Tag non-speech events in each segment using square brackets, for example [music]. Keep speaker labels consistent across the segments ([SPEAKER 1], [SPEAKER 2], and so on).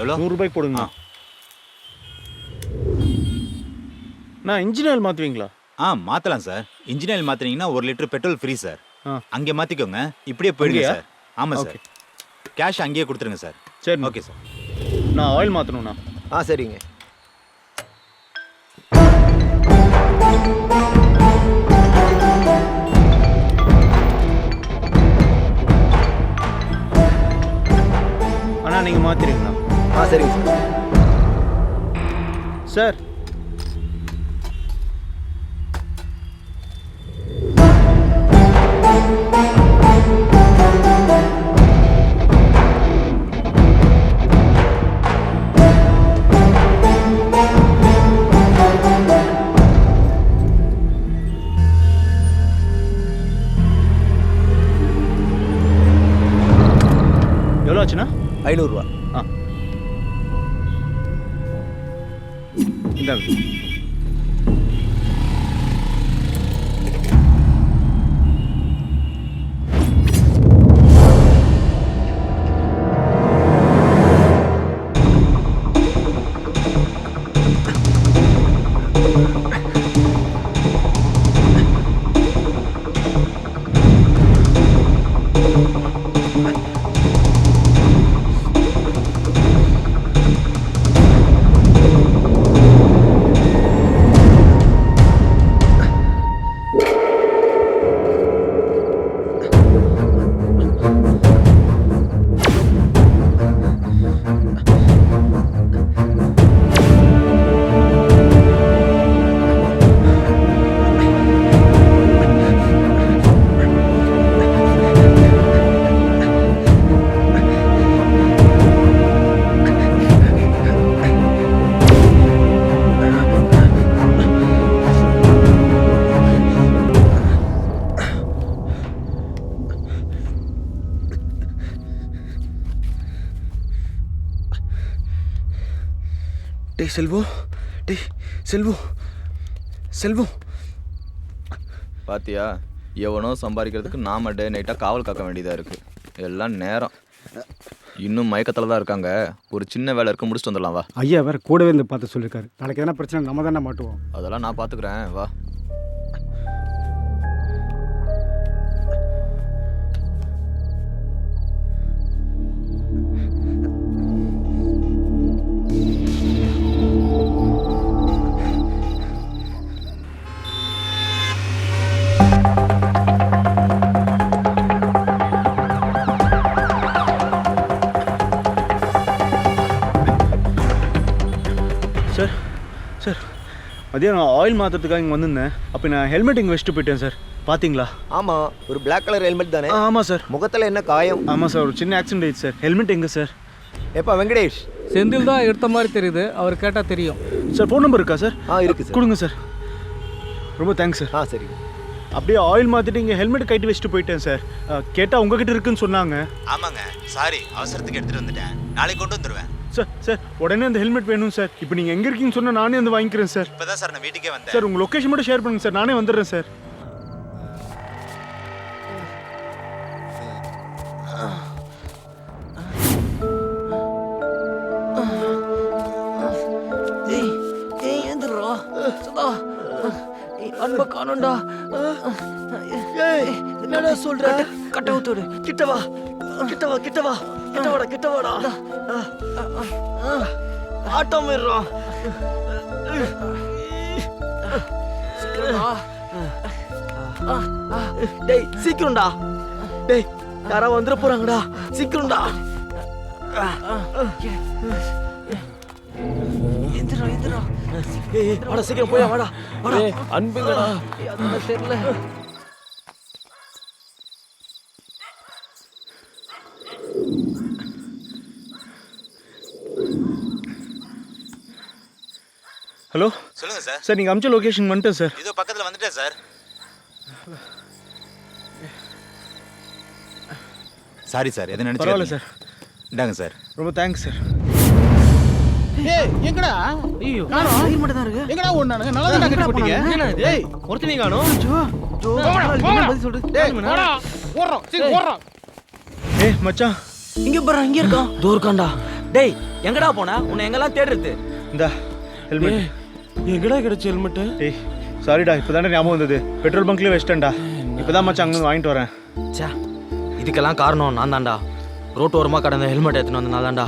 [SPEAKER 1] எவ்வளோ?
[SPEAKER 2] நூறுரூபாய்க்கு போடுங்க. நான் இன்ஜின் ஆயில் மாற்றுவீங்களா
[SPEAKER 1] ஆ மாத்தலாம் சார். இன்ஜின் ஆயில் மாத்தினீங்கன்னா ஒரு லிட்டர் பெட்ரோல் ஃப்ரீ சார்.
[SPEAKER 2] ஆ.
[SPEAKER 1] அங்கே மாத்திக்கோங்க. இப்படியே போயிடுங்க? சார். ஆமாம் சார். கேஷ் அங்கேயே கொடுத்துருங்க சார்.
[SPEAKER 2] சரி
[SPEAKER 1] ஓகே சார்.
[SPEAKER 2] நான் ஆயில் மாற்றணுண்ணா
[SPEAKER 3] ஆ சரிங்க.
[SPEAKER 2] அண்ணா நீங்கள் மாற்றிடுங்கண்ணா
[SPEAKER 3] ஆ சரிங்க சார்.
[SPEAKER 2] சார். எவ்வளோ ஆச்சுண்ணா?
[SPEAKER 3] ஐநூறுரூவா
[SPEAKER 2] ஆ இந்தாங்க
[SPEAKER 3] டேய் செல்வோ. டேய் செல்வோ. செல்வோ.
[SPEAKER 4] பாத்தியா எவனோ சம்பாதிக்கிறதுக்கு நாம டே நைட்டாக காவல் காக்க வேண்டியதாக இருக்கு. எல்லாம் நேரம். இன்னும் மயக்கத்தில் தான் இருக்காங்க. ஒரு சின்ன வேலை இருக்கு முடிச்சுட்டு வந்துடலாம் வா.
[SPEAKER 5] ஐயா வேற கூடவே இருந்து பார்த்து சொல்லியிருக்காரு நாளைக்கு எதனா பிரச்சனை நம்ம தானே மாட்டுவோம்.
[SPEAKER 4] அதெல்லாம் நான் பார்த்துக்கிறேன் வா.
[SPEAKER 2] மதியானம் ஆயில் மாற்றுறதுக்காக இங்கே வந்திருந்தேன். அப்போ நான் ஹெல்மெட் இங்கே வச்சுட்டு போயிட்டேன் சார் பார்த்தீங்களா
[SPEAKER 3] ஆமாம் ஒரு Black கலர் ஹெல்மெட் தானே?
[SPEAKER 2] ஆமாம் சார்
[SPEAKER 3] முகத்தில் என்ன காயம்?
[SPEAKER 2] ஆமாம் சார் ஒரு சின்ன ஆக்சிடென்ட் ஆயிடுச்சு சார் ஹெல்மெட் எங்கே சார்
[SPEAKER 3] எப்பா வெங்கடேஷ்?
[SPEAKER 6] செந்தில் தான் எடுத்த மாதிரி தெரியுது. அவர் கேட்டால் தெரியும்.
[SPEAKER 2] சார் ஃபோன் நம்பர் இருக்கா சார்
[SPEAKER 3] ஆ இருக்கு சார்
[SPEAKER 2] கொடுங்க சார் ரொம்ப தேங்க்ஸ் சார்
[SPEAKER 3] ஆ சரி.
[SPEAKER 2] அப்படியே ஆயில் மாற்றிட்டு இங்கே ஹெல்மெட் கைட்டு வச்சுட்டு போயிட்டேன் சார் கேட்டால் உங்ககிட்ட இருக்குன்னு சொன்னாங்க.
[SPEAKER 1] ஆமாங்க. சாரி அவசரத்துக்கு எடுத்துகிட்டு வந்துட்டேன். நாளைக்கு கொண்டு வந்துடுவேன்
[SPEAKER 2] சார் சார் உடனே அந்த ஹெல்மெட் வேணும் சார் இப்போ நீங்கள் எங்கே இருக்கீங்கன்னு சொன்னால் நானே வந்து வாங்கிக்கிறேன் சார்
[SPEAKER 1] இப்போ தான் சார் நான் வீட்டுக்கே வந்தேன்.
[SPEAKER 2] சார் உங்கள் லொக்கேஷன் மட்டும் ஷேர் பண்ணுங்க சார் நானே வந்துடுறேன் சார்
[SPEAKER 7] அன்பை காணோண்டா
[SPEAKER 3] ஏய். என்னடா சொல்ற?
[SPEAKER 7] கட்ட ஊத்துடு
[SPEAKER 3] கிட்ட வா. கிட்ட வா கிட்ட வா. கிட்ட வாடா கிட்ட வாடா. ஆட்டம் போயிடுறோம். டேய் சீக்கிரம்டா. டேய் யாரா வந்துட போறாங்கடா. சீக்கிரம்டா.
[SPEAKER 7] எந்திரா எந்திரா.
[SPEAKER 3] ஏய் வாடா சீக்கிரம் போயா வாடா வாடா.
[SPEAKER 7] அன்புங்கடா தெரியல.
[SPEAKER 2] ஹலோ?
[SPEAKER 1] சொல்லுங்கள் சார்.
[SPEAKER 2] சார் நீங்கள் அமிச்ச லொக்கேஷன் வந்துட்டேன் சார்.
[SPEAKER 1] இதோ பக்கத்தில் வந்துட்டேன் சார். Sorry sir. எதை நினச்சி
[SPEAKER 2] பரவாயில்ல சார்.
[SPEAKER 1] இந்தாங்க சார்.
[SPEAKER 2] ரொம்ப தேங்க்ஸ் சார்.
[SPEAKER 8] எங்கடா?
[SPEAKER 7] ஐயோ. சைடு மட்டும் தான் இருக்கு.
[SPEAKER 8] எங்கடா ஓடுனானுங்க நல்லா தான் கட்டி போட்டீங்க
[SPEAKER 7] என்னடா இது?
[SPEAKER 8] ஏய். ஒருத்தனே காணோம்.
[SPEAKER 7] ஜோ ஜோ முதலாளிக்கு என்ன பதில் சொல்றது
[SPEAKER 8] டேய்
[SPEAKER 7] கேளுங்கண்ணா.
[SPEAKER 8] ஓடா ஓடுறோம் சரி ஓடுறோம்
[SPEAKER 2] ஏய் மச்சான்.
[SPEAKER 7] இங்க பாரு இங்க இருக்கான் தோ இருக்கான்டா
[SPEAKER 3] டேய் எங்கடா போன? உன்னை எங்கெல்லாம் தேடுறது?
[SPEAKER 2] இந்த ஹெல்மெட்
[SPEAKER 8] எங்கடா கிடைச்ச ஹெல்மெட்
[SPEAKER 2] டேய் சாரிடா இப்போ தானே ஞாபகம் வந்தது. பெட்ரோல் பங்க்லேயே வச்சிட்டேன்டா. இப்போ தான் மச்சான் அங்கே வாங்கிட்டு வரேன்.
[SPEAKER 3] ச்சே இதுக்கெல்லாம் காரணம் நான் தான்டா ரோட்டோரமாக கடந்த ஹெல்மெட் எடுத்துன்னு வந்தனால தான்டா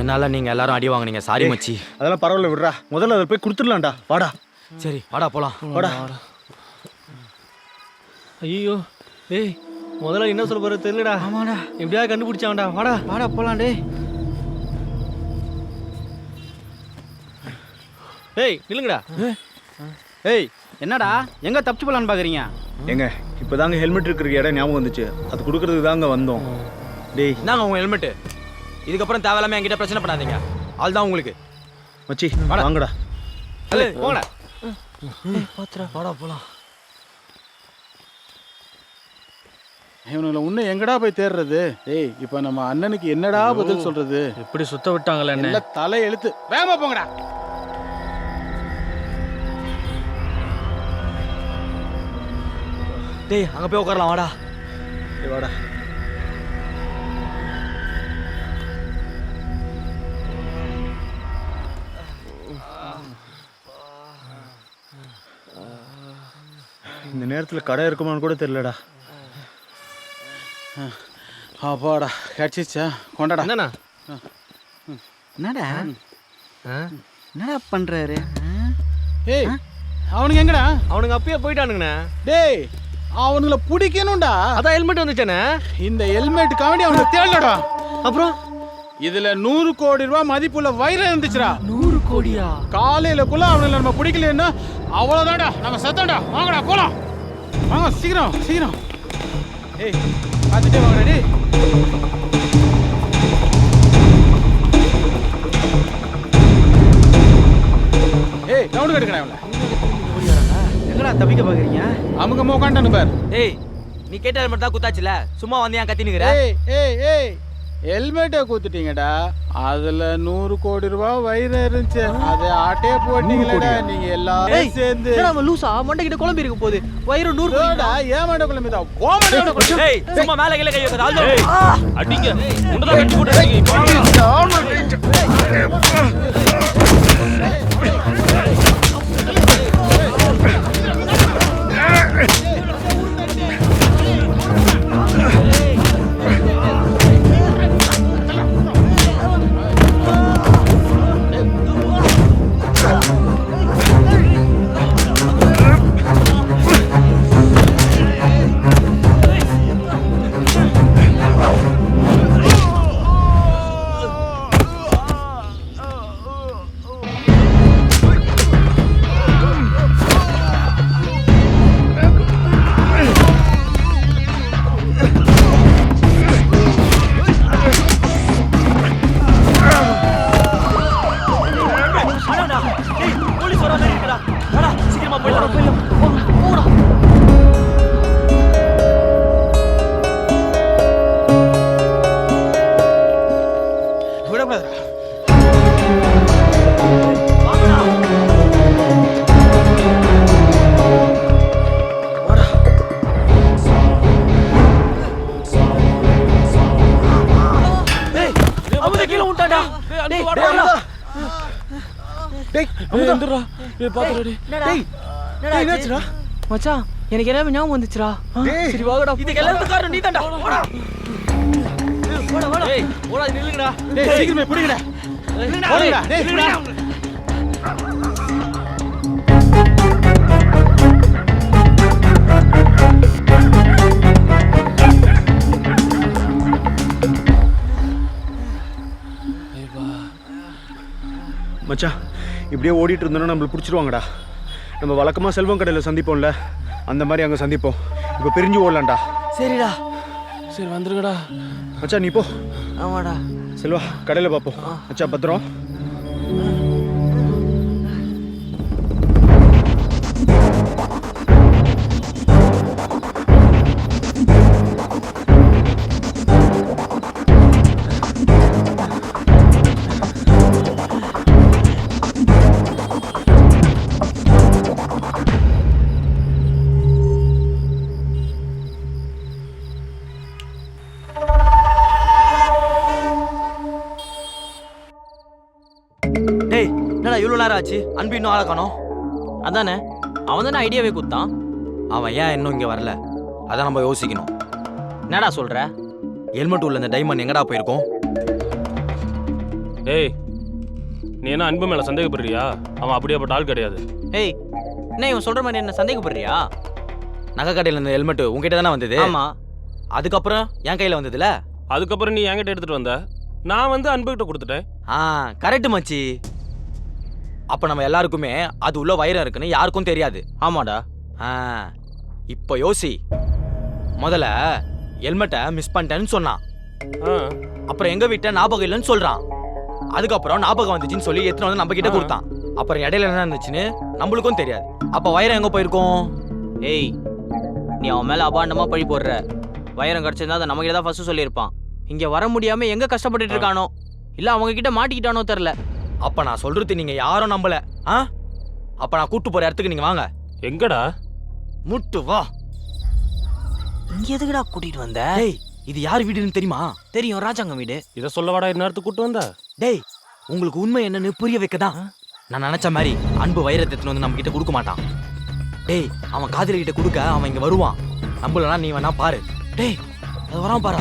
[SPEAKER 3] என்னால் நீங்கள் எல்லாரும் அடி வாங்குனீங்க சாரி மச்சி.
[SPEAKER 2] அதெல்லாம் பரவாயில்ல விடுறா. முதல்ல அதை போய் கொடுத்துடலாம்டா. வாடா.
[SPEAKER 3] சரி வாடா போலாம்.
[SPEAKER 2] வாடா.
[SPEAKER 8] ஐயோ டேய் முதல்ல என்ன சொல்ல போறது தெரியலடா.
[SPEAKER 7] ஆமாடா.
[SPEAKER 8] எப்படியா கண்டுபிடிச்சான்டா. வாடா.
[SPEAKER 7] வாடா போலாம் டேய்
[SPEAKER 8] டேய் நில்லுங்கடா.
[SPEAKER 7] ஏய் என்னடா? எங்க தப்பிச்சு போலான்னு பாக்குறீங்க?
[SPEAKER 2] ஏங்க இப்போ தாங்க ஹெல்மெட் இருக்கிற இடம் ஞாபகம் வந்துச்சு. அது கொடுக்கறதுக்கு தாங்க வந்தோம். டேய்.
[SPEAKER 3] இந்தாங்க உங்க ஹெல்மெட்டு இதுக்கப்புறம் தேவையில்லாம என்கிட்ட பிரச்சனை பண்ணாதீங்க. ஆள் தான் உங்களுக்கு.
[SPEAKER 2] மச்சி வாங்கடா.
[SPEAKER 8] போங்கடா
[SPEAKER 3] வாடா போலாம்.
[SPEAKER 9] இவனுங்களை இன்னும் எங்கடா போய் தேடுறது? ஏய் இப்போ நம்ம அண்ணனுக்கு என்னடா பதில் சொல்றது?
[SPEAKER 6] இப்படி சுத்த விட்டாங்களே
[SPEAKER 9] தலை எழுத்து. வேகமா போங்கடா.
[SPEAKER 3] டேய் அங்க போய் உட்காரலாம் வாடா.
[SPEAKER 2] டேய் வாடா. இந்த நேரத்தில் கடை இருக்குமான்னு கூட தெரியலடா.
[SPEAKER 9] அப்பாடா கிடைச்சிச்சா கொண்டாடா.
[SPEAKER 8] என்னண்ணா?
[SPEAKER 7] என்னடா? என்னடா பண்றாரு?
[SPEAKER 9] ஏய் அவனுக்கு எங்கடா?
[SPEAKER 8] அவனுங்க அப்பயே போயிட்டானுங்கண்ணே.
[SPEAKER 9] டேய் அவனுங்களை பிடிக்கணும்டா.
[SPEAKER 8] அதான் ஹெல்மெட் வந்துச்சானே?
[SPEAKER 9] இந்த ஹெல்மெட் காமெடி அவனுக்கு தேடலடா
[SPEAKER 8] அப்புறம்?
[SPEAKER 9] இதுல நூறு கோடி ரூபாய் மதிப்புள்ள வைரம் இருந்துச்சுடா.
[SPEAKER 3] நூறு கோடியா?
[SPEAKER 9] காலையிலக்குள்ள அவனுங்களை நம்ம பிடிக்கலன்னா அவ்வளவுதான்டா. நம்ம சத்தம்டா. வாங்கடா போலாம். வாங்க சீக்கிரம் சீக்கிரம். ஏய் பார்த்துட்டே வாங்கடா டேய். ஏய் ரவுண்டு கட்டுக்கடா அவளை
[SPEAKER 7] எங்கடா தப்பிக்க பாக்குறீங்க
[SPEAKER 9] அவங்க உட்காண்டானு பார்
[SPEAKER 3] டேய் நீ கேட்ட ஹெல்மெட் தான் குத்தாச்சுல சும்மா வந்து ஏன் கத்தினுங்கிற
[SPEAKER 9] ஏய் ஏய் ஏய் ஹெல்மெட்டை கூத்துட்டீங்கடா அதுல நூறு கோடி ரூபாய் வயிறு இருந்துச்சு அதை ஆட்டே போட்டீங்களேடா நீங்க எல்லாரும் சேர்ந்து
[SPEAKER 7] நம்ம லூசா மண்டை கிட்ட குழம்பு இருக்க போகுது வயிறு நூறு
[SPEAKER 9] இதோடா, ஏன் மண்டை மண்டை குழம்பு
[SPEAKER 3] டேய் சும்மா மேல கீழ கை வைக்காத ஆள்
[SPEAKER 8] அடிங்க உண்டதான் கட்டி போட்டு வந்துடுறா டேய் பாத்துடா
[SPEAKER 3] டேய்.
[SPEAKER 2] டேய், என்னாச்சுடா?
[SPEAKER 7] மச்சான் எனக்கு என்ன ஞாபகம் வந்துச்சுடா. சரி வாங்கடா
[SPEAKER 3] இதுக்கு எல்லாத்துக்கும் காரணம் நீ தான்டா வாடா வாடா வாடா
[SPEAKER 8] டேய் ஓடா நில்லுங்கடா.
[SPEAKER 9] டேய் சீக்கிரமே பிடிங்கடா. போடுங்கடா டேய் பிடிடா
[SPEAKER 2] மச்சான் இப்படியே ஓடிட்டு இருந்தோன்னா நம்மளை பிடிச்சிருவாங்கடா. நம்ம வழக்கமாக செல்வம் கடையில் சந்திப்போம்ல அந்த மாதிரி அங்கே சந்திப்போம். இப்போ பிரிஞ்சு ஓடலாம்டா.
[SPEAKER 3] சரிடா.
[SPEAKER 8] சரி வந்துருங்கடா.
[SPEAKER 2] மச்சான் நீ போ.
[SPEAKER 3] ஆமாடா.
[SPEAKER 2] செல்வா கடையில் பார்ப்போம் மச்சான் பத்திரம்.
[SPEAKER 3] ஆச்சு அன்பு இன்னும் ஆளை காணோம்.
[SPEAKER 7] அதானே? அவன் தானே ஐடியாவே கொடுத்தான்
[SPEAKER 3] அவன் ஏன் இன்னும் இங்கே வரல? அதான் நம்ம யோசிக்கணும்.
[SPEAKER 7] என்னடா சொல்ற?
[SPEAKER 3] ஹெல்மெட் உள்ள இந்த டைமண்ட் எங்கடா போயிருக்கோம்?
[SPEAKER 8] ஏய் நீ என்ன அன்பு மேல சந்தேகப்படுறியா? அவன் அப்படியேப்பட்ட ஆள் கிடையாது.
[SPEAKER 7] ஏய் என்ன இவன் சொல்ற மாதிரி என்ன சந்தேகப்படுறியா?
[SPEAKER 3] நகை கடையில் இந்த ஹெல்மெட் உங்ககிட்ட தானே வந்தது?
[SPEAKER 7] ஆமா.
[SPEAKER 3] அதுக்கப்புறம் என் கையில் வந்ததுல?
[SPEAKER 8] அதுக்கப்புறம் நீ என்கிட்ட எடுத்துட்டு வந்த? நான் வந்து அன்புகிட்ட கொடுத்துட்டேன்.
[SPEAKER 3] ஆ கரெக்ட் மச்சி. அப்போ நம்ம எல்லாருக்குமே அது உள்ள வைரம் இருக்குன்னு யாருக்கும் தெரியாது.
[SPEAKER 7] ஆமாடா.
[SPEAKER 3] ஆ இப்போ யோசி. முதல்ல ஹெல்மெட்டை மிஸ் பண்ணிட்டேன்னு சொன்னான். அப்புறம் எங்க வீட்டை ஞாபகம் இல்லைன்னு சொல்றான். அதுக்கப்புறம் ஞாபகம் வந்துச்சுன்னு சொல்லி எத்தனை வந்து நம்ம கிட்ட. கொடுத்தான். அப்புறம் இடையில என்ன இருந்துச்சுன்னு நம்மளுக்கும் தெரியாது. அப்ப வைரம் எங்க போயிருக்கோம்?
[SPEAKER 7] ஏய் நீ அவன் மேல அபாண்டமா பழி போடுற. வைரம் கிடைச்சிருந்தா அதை நம்ம தான் ஃபர்ஸ்ட் சொல்லியிருப்பான். இங்க வர முடியாம எங்க கஷ்டப்பட்டுட்டு இருக்கானோ? இல்ல அவங்க கிட்ட மாட்டிக்கிட்டானோ தெரியல.
[SPEAKER 3] அப்ப நான் சொல்றது நீங்க யாரும் நம்பல. ஆ? அப்ப நான் கூட்டு போற இடத்துக்கு நீங்க வாங்க.
[SPEAKER 8] எங்கடா?
[SPEAKER 3] முட்டு வா.
[SPEAKER 7] இங்க எதுக்குடா கூட்டிட்டு வந்த?
[SPEAKER 3] டேய் இது யார் வீடுன்னு தெரியுமா?
[SPEAKER 7] தெரியும் ராஜாங்கம் வீடு.
[SPEAKER 8] இதை சொல்ல வாடா இந்நேரத்துக்கு கூட்டு வந்த?
[SPEAKER 3] டேய் உங்களுக்கு உண்மை என்னன்னு புரிய வைக்கதான். நான் நினைச்ச மாதிரி அன்பு வைரத்தை எடுத்துன்னு வந்து நம்ம கிட்ட கொடுக்க மாட்டான். டேய் அவன் காதலி கிட்ட கொடுக்க அவன் இங்க வருவான். நம்பலனா நீ வேணா பாரு. டேய் அது வரான் பாரா.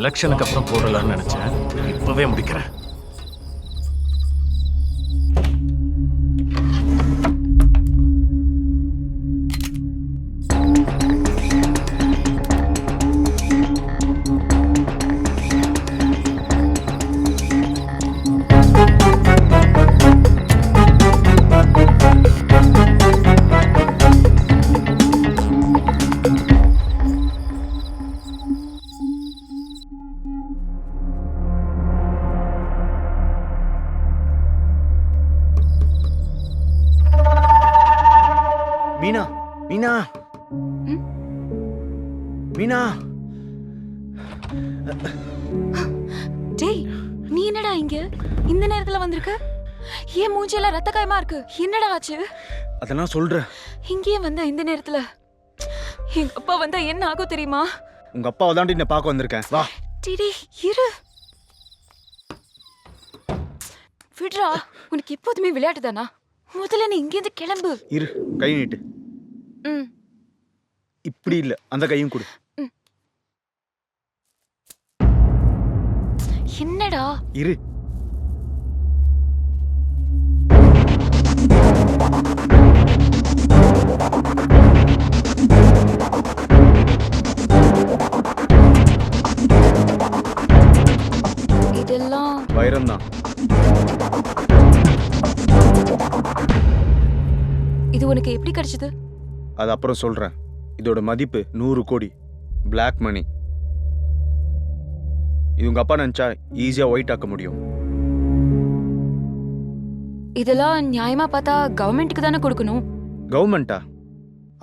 [SPEAKER 10] எலெக்ஷனுக்கு அப்புறம் போடலான்னு நினைச்சேன். இப்பவே முடிக்கிறேன்.
[SPEAKER 2] மீனா. மீனா.
[SPEAKER 11] டேய் நீ என்னடா இங்க? இந்த நேரத்துல வந்திருக்க? ஏன் மூஞ்சியெல்லாம் ரத்த காயமா இருக்கு. என்னடா ஆச்சு?
[SPEAKER 2] அதெல்லாம் சொல்றேன்.
[SPEAKER 11] இங்கேயே வந்த இந்த நேரத்துல? எங்க அப்பா வந்தா என்ன ஆகும் தெரியுமா?
[SPEAKER 2] உங்க அப்பாவை தாண்டி நான் பார்க்க வந்திருக்கேன். வா.
[SPEAKER 11] டிடி இரு. விட்றா உனக்கு எப்போதுமே விளையாட்டு தானா? முதல்ல நீ இங்கேருந்து கிளம்பு.
[SPEAKER 2] இரு கை நீட்டு. இப்படி இல்ல. அந்த கையும் கொடு.
[SPEAKER 11] என்னடா?
[SPEAKER 2] இரு.
[SPEAKER 11] இதெல்லாம்
[SPEAKER 2] வைரம் தான்
[SPEAKER 11] இது உனக்கு எப்படி கிடைச்சது?
[SPEAKER 2] அது அப்புறம் சொல்றேன். இதோட மதிப்பு நூறு கோடி. Black மணி இது உங்க அப்பா நினைச்சா ஈஸியா ஒயிட் ஆக்க முடியும்.
[SPEAKER 11] இதெல்லாம் நியாயமா பார்த்தா கவர்மெண்ட்டுக்கு தானே கொடுக்கணும்.
[SPEAKER 2] கவர்மெண்ட்டா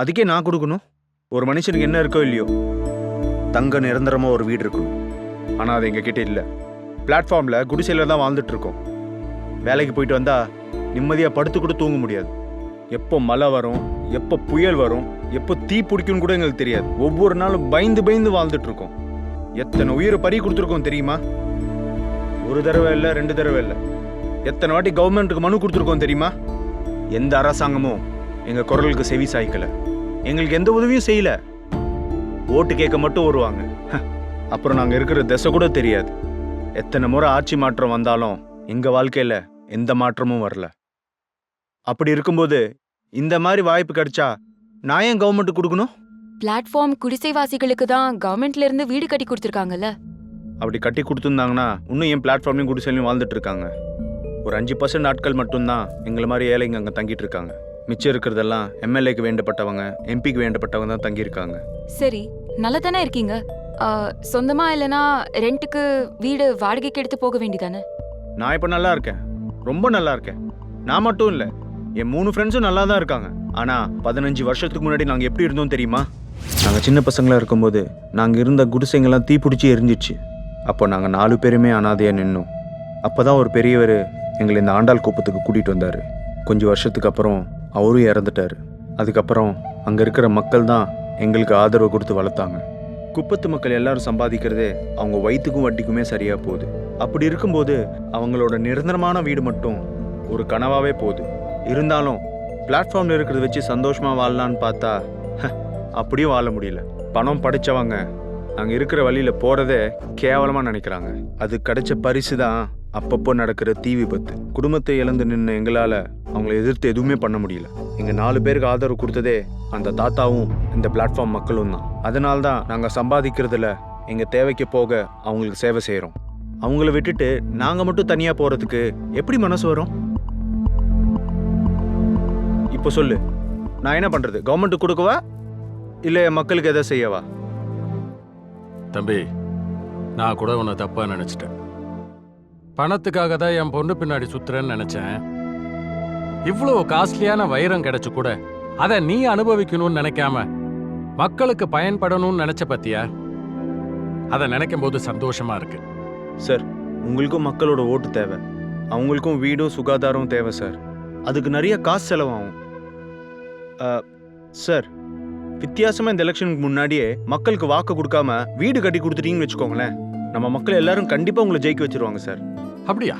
[SPEAKER 2] அதுக்கே நான் கொடுக்கணும்? ஒரு மனுஷனுக்கு என்ன இருக்கோ இல்லையோ. தங்க நிரந்தரமா ஒரு வீடு இருக்கணும். ஆனா அது எங்க கிட்ட இல்ல. பிளாட்ஃபார்ம்ல குடிசையில தான் வாழ்ந்துட்டு இருக்கோம். வேலைக்கு போயிட்டு வந்தா நிம்மதியா படுத்து கூட தூங்க முடியாது. எப்போ மழை வரும் எப்போ புயல் வரும் எப்போ தீ பிடிக்கும்னு கூட எங்களுக்கு தெரியாது. ஒவ்வொரு நாளும் பயந்து பயந்து வாழ்ந்துட்டு இருக்கோம் எத்தனை உயிரை பறி கொடுத்துருக்கோம் தெரியுமா? ஒரு தடவை இல்லை ரெண்டு தடவை இல்லை. எத்தனை வாட்டி கவர்மெண்ட்டுக்கு மனு கொடுத்துருக்கோம் தெரியுமா? எந்த அரசாங்கமும் எங்கள் குரலுக்கு செவி சாய்க்கலை. எங்களுக்கு எந்த உதவியும் செய்யல. ஓட்டு கேட்க மட்டும் வருவாங்க. அப்புறம் நாங்கள் இருக்கிற திசை கூட தெரியாது. எத்தனை முறை ஆட்சி மாற்றம் வந்தாலும் எங்கள் வாழ்க்கையில் எந்த மாற்றமும் வரல. அப்படி இருக்கும்போது இந்த மாதிரி வாய்ப்பு கிடைச்சா நான் ஏன் கவர்மெண்ட் கொடுக்கணும்?
[SPEAKER 11] பிளாட்ஃபார்ம் குடிசைவாசிகளுக்கு தான் கவர்மெண்ட்ல இருந்து வீடு கட்டி கொடுத்துருக்காங்கல்ல.
[SPEAKER 2] அப்படி கட்டி கொடுத்துருந்தாங்கன்னா இன்னும் என் பிளாட்ஃபார்ம்லையும் குடிசையிலையும் வாழ்ந்துட்டு இருக்காங்க. ஒரு அஞ்சு பர்சன்ட் ஆட்கள் மட்டும்தான் எங்களை மாதிரி ஏழைங்க அங்கே தங்கிட்டு இருக்காங்க. மிச்சம் இருக்கிறதெல்லாம் எம்எல்ஏக்கு வேண்டப்பட்டவங்க எம்பிக்கு வேண்டப்பட்டவங்க தான் தங்கியிருக்காங்க.
[SPEAKER 11] சரி நல்லா தானே இருக்கீங்க? ஆ, சொந்தமா இல்லனா ரெண்ட்டுக்கு வீடு வாடகைக்கு எடுத்து போக வேண்டியதானே?
[SPEAKER 2] நான் இப்போ நல்லா இருக்கேன். ரொம்ப நல்லா இருக்கேன். நான் மட்டும் இல்லை என் மூணு ஃப்ரெண்ட்ஸும் நல்லா தான் இருக்காங்க. ஆனால் பதினஞ்சு வருஷத்துக்கு முன்னாடி நாங்கள் எப்படி இருந்தோம் தெரியுமா? நாங்கள் சின்ன பசங்களாக இருக்கும்போது நாங்கள் இருந்த குடிசைங்கெல்லாம் தீப்பிடிச்சி எரிஞ்சிச்சு. அப்போ நாங்கள் நாலு பேருமே அனாதையாக நின்னோம். அப்பதான் ஒரு பெரியவர் எங்களை இந்த ஆண்டாள் குப்பத்துக்கு கூட்டிகிட்டு வந்தார். கொஞ்சம் வருஷத்துக்கு அப்புறம் அவரும் இறந்துட்டாரு. அதுக்கப்புறம் அங்கே இருக்கிற மக்கள் தான் எங்களுக்கு ஆதரவு கொடுத்து வளர்த்தாங்க. குப்பத்து மக்கள் எல்லாரும் சம்பாதிக்கிறதே அவங்க வயிற்றுக்கும் வட்டிக்குமே சரியாக போகுது. அப்படி இருக்கும்போது அவங்களோட நிரந்தரமான வீடு மட்டும் ஒரு கனவாகவே போகுது. இருந்தாலும் பிளாட்ஃபார்மில் இருக்கிறத வச்சு சந்தோஷமாக வாழலான்னு பார்த்தா ஹ, அப்படியும் வாழ முடியல. பணம் படைச்சவங்க அங்கே இருக்கிற வழியில் போகிறதே கேவலமாக நினைக்கிறாங்க. அது கிடைச்ச பரிசு தான் அப்பப்போ நடக்கிற தீ விபத்து. குடும்பத்தை இழந்து நின்று எங்களால் அவங்கள எதிர்த்து எதுவுமே பண்ண முடியல. எங்கள் நாலு பேருக்கு ஆதரவு கொடுத்ததே அந்த தாத்தாவும் இந்த பிளாட்ஃபார்ம் மக்களும் தான். அதனால தான் நாங்கள் சம்பாதிக்கிறதுல எங்கள் தேவைக்கு போக அவங்களுக்கு சேவை செய்கிறோம் அவங்கள விட்டுட்டு நாங்கள் மட்டும் தனியாக போகிறதுக்கு எப்படி மனசு வரும்? இப்போ சொல்லு. நான் என்ன பண்றது? கவர்மெண்ட் கொடுக்கவா? இல்ல மக்களுக்கு எதை செய்யவா?
[SPEAKER 10] தம்பி நான் கூட உன்னை தப்பா நினைச்சிட்டேன். பணத்துக்காக தான் என் பொண்ணு பின்னாடி சுத்துறேன்னு நினைச்சேன். இவ்வளவு காஸ்ட்லியான வைரம் கிடைச்சு கூட அதை நீ அனுபவிக்கணும்னு நினைக்காம மக்களுக்கு பயன்படணும்னு நினைச்ச பத்தியா? அதை நினைக்கும் போது சந்தோஷமா இருக்கு.
[SPEAKER 2] சார் உங்களுக்கும் மக்களோட ஓட்டு தேவை. அவங்களுக்கும் வீடும் சுகாதாரமும் தேவை சார். அதுக்கு நிறைய காசு செலவாகும். சார் வித்தியாசமா இந்த எலெக்ஷனுக்கு முன்னாடியே மக்களுக்கு வாக்கு கொடுக்காம வீடு கட்டி கொடுத்துட்டீங்கன்னு வச்சுக்கோங்களேன். நம்ம மக்கள் எல்லாரும் கண்டிப்பா உங்களை ஜெயிக்க வச்சிருவாங்க சார்.
[SPEAKER 10] அப்படியா?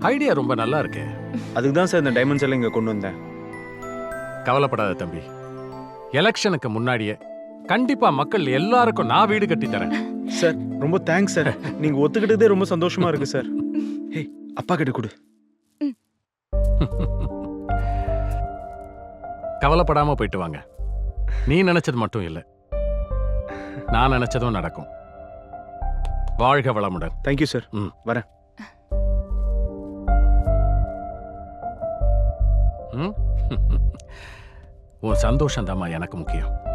[SPEAKER 10] ஐடியா ரொம்ப நல்லா இருக்கே.
[SPEAKER 2] அதுக்கு தான் சார் இந்த டைமண்ட்ஸ் எல்லாம் இங்க கொண்டு வந்தேன்.
[SPEAKER 10] கவலைப்படாத தம்பி. எலெக்ஷனுக்கு முன்னாடியே கண்டிப்பா மக்கள் எல்லாருக்கும் நான் வீடு கட்டி தரேன்.
[SPEAKER 2] சார் ரொம்ப தேங்க்ஸ் சார். நீங்க ஒத்துக்கிட்டதே ரொம்ப சந்தோஷமா இருக்கு சார். [laughs] ஹே அப்பா கிட்ட கொடு.
[SPEAKER 10] கவலைப்படாம போயிட்டு வாங்க. நீ நினைச்சது மட்டும் இல்ல. நான் நினைச்சதும் நடக்கும். வாழ்க வளமுடன்.
[SPEAKER 2] தேங்க்யூ சார்
[SPEAKER 10] ம்.
[SPEAKER 2] வரேன்?
[SPEAKER 10] உன் சந்தோஷம் எனக்கு முக்கியம்.